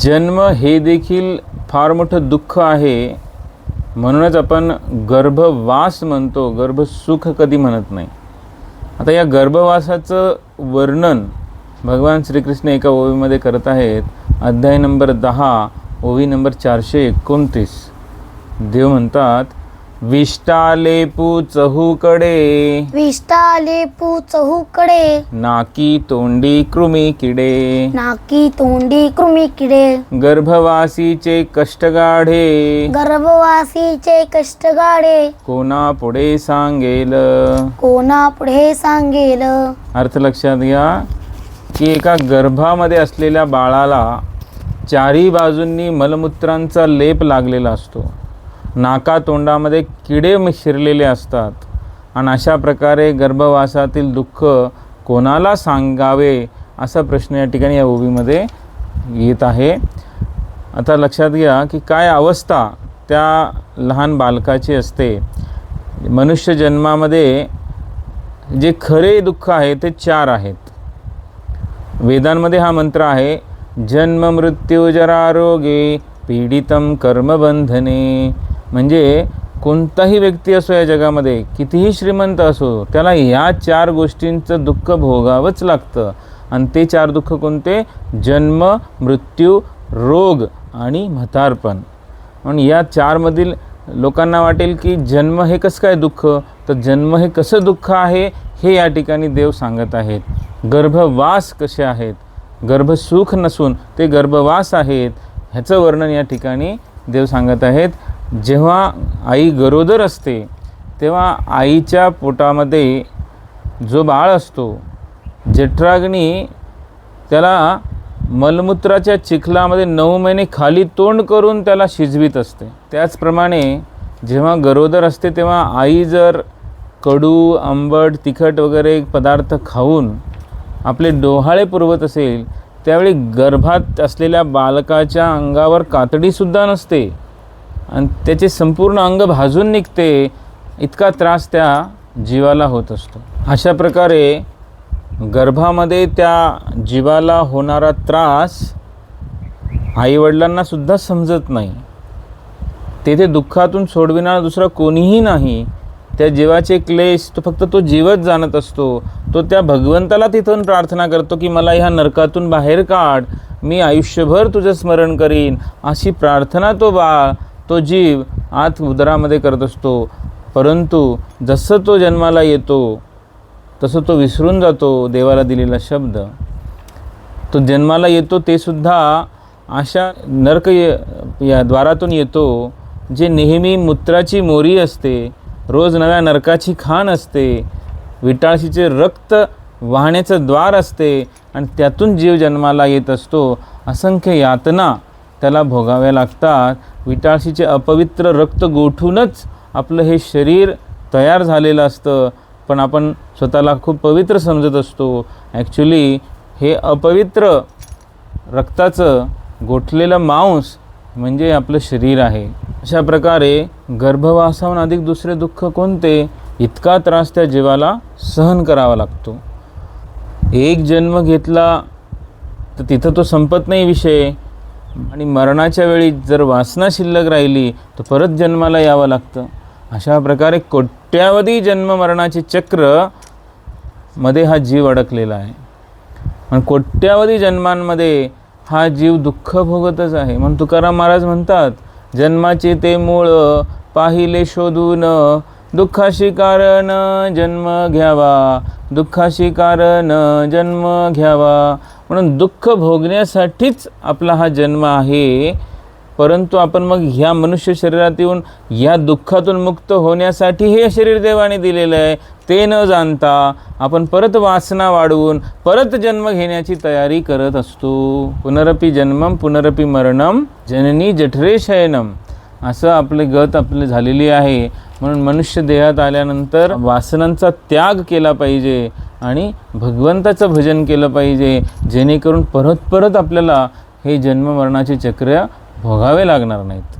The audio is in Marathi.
जन्म हे देखील फार मोठं दुःख आहे. म्हणूनच आपण गर्भवास म्हणतो. गर्भसुख कधी म्हणत नाही. आता या गर्भवासाचं वर्णन भगवान श्रीकृष्ण एका ओवीमध्ये करत आहेत. अध्याय नंबर दहा ओवी नंबर चारशे एकोणतीस. देव म्हणतात विष्टालेपू चहूकडे. विष्टाले पू चहूकडे. नाकी तोंडी कृमी किडे नाकी तोंडी कृमी किडे गर्भवासीचे कष्टगाढे. गर्भवासीचे कष्टगाडे कोणा पुढे सांगेल? कोणा पुढे सांगेल? अर्थ लक्षात घ्या की एका गर्भामध्ये असलेल्या बाळाला चारी बाजूंनी मलमूत्रांचा लेप लागलेला असतो. नाका तोंडामध्ये किडे मिशिरलेले असतात. आणि अशा प्रकारे गर्भवासातील दुःख कोणाला सांगावे असा प्रश्न या ठिकाणी या ओवीमध्ये येत आहे. आता लक्षात घ्या की काय अवस्था त्या लहान बालकाची असते. मनुष्य जन्मामध्ये जे खरे दुःख आहे ते चार आहेत. वेदांमध्ये हा मंत्र आहे जन्म मृत्यू जरारोगे पीडितम कर्मबंधने म्हणजे कोणताही व्यक्ती असो या जगामध्ये कितीही श्रीमंत असो त्याला ह्या चार गोष्टींचं दुःख भोगावंच लागतं. आणि ते चार दुःख कोणते? जन्म मृत्यू रोग आणि म्हातारपण. म्हणून या चारमधील लोकांना वाटेल की जन्म हे कसं काय दुःख? तर जन्म हे कसं दुःख आहे हे या ठिकाणी देव सांगत आहेत. गर्भवास कसे आहेत? गर्भसुख नसून ते गर्भवास आहेत ह्याचं वर्णन या ठिकाणी देव सांगत आहेत. जेव्हा आई गरोदर असते तेव्हा आईच्या पोटामध्ये जो बाळ असतो जठराग्नी त्याला मलमूत्राच्या चिखलामध्ये नऊ महिने खाली तोंड करून त्याला शिजवीत असते. त्याचप्रमाणे जेव्हा गरोदर असते तेव्हा आई जर कडू आंबट तिखट वगैरे पदार्थ खाऊन आपले डोहाळे पुरवत असेल त्यावेळी गर्भात असलेल्या बालकाच्या अंगावर कातडीसुद्धा नसते. आणि त्याचे संपूर्ण अंग भाजून निघते इतका त्रास त्या जीवाला होत असतो. अशा प्रकारे गर्भामध्ये त्या जीवाला होणारा त्रास आईवडिलांनासुद्धा समजत नाही. तेथे दुःखातून सोडविणारा दुसरा कोणीही नाही. त्या जीवाचे क्लेश तो फक्त तो जीवच जाणत असतो. तो त्या भगवंताला तिथून प्रार्थना करतो की मला ह्या नरकातून बाहेर काढ. मी आयुष्यभर तुझं स्मरण करीन. अशी प्रार्थना तो बाळ तो जीव आत उदरामध्ये करत असतो. परंतु जसं तो जन्माला येतो तसं तो विसरून जातो देवाला दिलेला शब्द. तो जन्माला येतो ते सुद्धा अशा नरक या द्वारातून येतो जे नेहमी मूत्राची मोरी असते रोज नव्या नरकाची खाण असते विटाळशीचे रक्त वाहण्याचं द्वार असते आणि त्यातून जीव जन्माला येत असतो. असंख्य यातना त्याला भोगाव्या लागतात. विटाळशीचे अपवित्र रक्त गोठूनच आपलं हे शरीर तयार झालेलं असतं. पण आपण स्वतःला खूप पवित्र समजत असतो. ॲक्च्युली हे अपवित्र रक्ताचं गोठलेलं मांस म्हणजे आपलं शरीर आहे. अशा प्रकारे गर्भवासाहून अधिक दुसरे दुःख कोणते? इतका त्रास त्या जीवाला सहन करावा लागतो. एक जन्म घेतला तर तिथं तो संपत नाही विषय. आणि मरणाच्या वेळी जर वासना शिल्लक राहिली तर परत जन्माला यावं लागतं. अशा प्रकारे कोट्यावधी जन्म मरणाचे चक्रमध्ये हा जीव अडकलेला आहे. आणि कोट्यावधी जन्मांमध्ये हा जीव दुःख भोगतच आहे. म्हणून तुकाराम महाराज म्हणतात जन्माचे ते मूळ पाहिले शोधून दुःखाशी कारण जन्म घ्यावा. दुःखाशी कारण जन्म घ्यावा. म्हणून दुःख भोगण्यासाठीच आपला हा जन्म आहे. परंतु आपण मग ह्या मनुष्य शरीरात येऊन या दुःखातून मुक्त होण्यासाठी हे शरीर देवाने दिलेलं आहे. ते न जाणता आपण परत वासना वाढवून परत जन्म घेण्याची तयारी करत असतो. पुनरपी जन्मम पुनरपी मरणम जननी जठरे शयनम असं आपले गत आपले झालेली आहे. म्हणून मनुष्य देहात आल्यानंतर वासनांचा त्याग केला पाहिजे आणि भगवंताचं भजन केलं पाहिजे जेणेकरून परत परत आपल्याला हे जन्म मरणाचे चक्र भोगावे लागणार नाहीत.